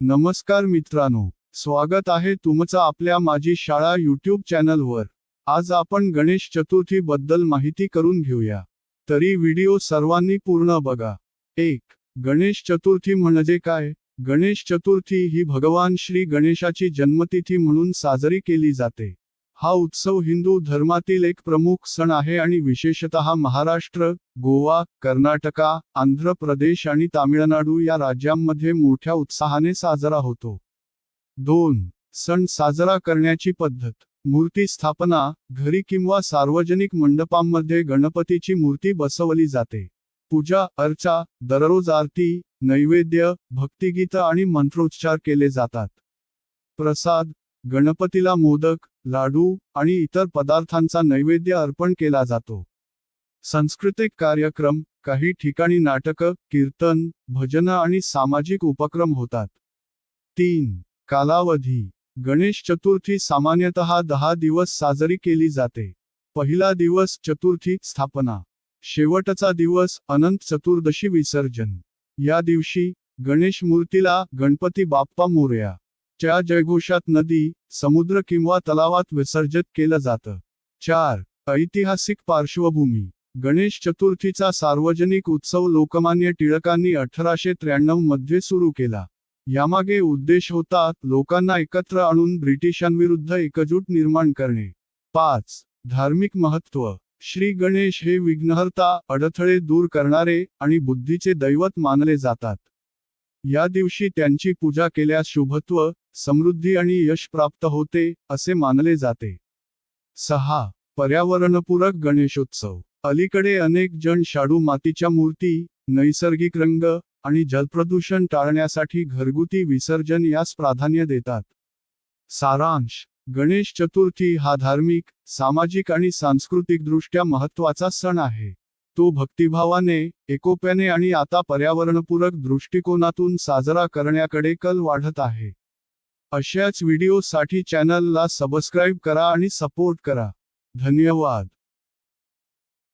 नमस्कार मित्रांनो स्वागत आहे तुमचं आपल्या माझी शाळा यूट्यूब चॅनलवर. आज आपण गणेश चतुर्थी बद्दल माहिती करून घेऊया. तरी व्हिडिओ सर्वांनी पूर्ण बघा. एक गणेश चतुर्थी म्हणजे काय? गणेश चतुर्थी ही भगवान श्री गणेशाची जन्मतिथी म्हणून साजरी केली जाते. हा उत्सव हिंदू धर्मातील एक प्रमुख सण आहे आणि विशेषतः महाराष्ट्र गोवा कर्नाटका आंध्र प्रदेश आणि तामिळनाडू या राज्यांमध्ये मोठ्या उत्साहाने साजरा होतो. दोन. सण साजरा करण्याची पद्धत. मूर्ती स्थापना घरी किंवा सार्वजनिक मंडपांमध्ये गणपतीची मूर्ती बसवली जाते. पूजा अर्चा दररोज आरती नैवेद्य भक्तिगीत आणि मंत्रोच्चार केले जातात. प्रसाद गणपतीला मोदक लाडू आणि इतर पदार्थांचा नैवेद्य अर्पण केला जातो. सांस्कृतिक कार्यक्रम काही ठिकाणी नाटकं कीर्तन भजन आणि सामाजिक उपक्रम होतात. तीन. कालावधी. गणेश चतुर्थी सामान्यतः दहा दिवस साजरी केली जाते. पहिला दिवस चतुर्थी स्थापना. शेवटचा दिवस अनंत चतुर्दशी विसर्जन. या दिवशी गणेश मूर्तीला गणपती बाप्पा मोर्या. च्या जयघोषात नदी समुद्र किंवा तलावात विसर्जित केलं जातं. चार. ऐतिहासिक पार्श्वभूमी. गणेश चतुर्थीचा सार्वजनिक उत्सव लोकमान्य टिळकांनी अठराशे त्र्याण्णवमध्ये सुरू केला. यामागे उद्देश होता लोकांना एकत्र आणून ब्रिटिशांविरुद्ध एकजूट निर्माण करणे. पाच. धार्मिक महत्त्व. श्री गणेश हे विघ्नहर्ता अडथळे दूर करणारे आणि बुद्धीचे दैवत मानले जातात. या दिवशी त्यांची पूजा केल्यास शुभत्व समृद्धी आणि यश प्राप्त होते असे मानले जाते. सहा. पर्यावरणपूरक गणेशोत्सव. अलीकडे अनेक जण शाडू मातीच्या मूर्ती नैसर्गिक रंग आणि जलप्रदूषण टाळण्यासाठी घरगुती विसर्जन यास प्राधान्य देतात. सारांश. गणेश चतुर्थी हा धार्मिक सामाजिक आणि सांस्कृतिकदृष्ट्या महत्त्वाचा सण आहे. तो भक्तिभावाने एकोप्याने आणि आता पर्यावरणपूरक दृष्टिकोनातून साजरा करण्याकडे कल वाढत आहे. अशाच व्हिडिओसाठी चॅनलला सबस्क्राईब करा आणि सपोर्ट करा. धन्यवाद.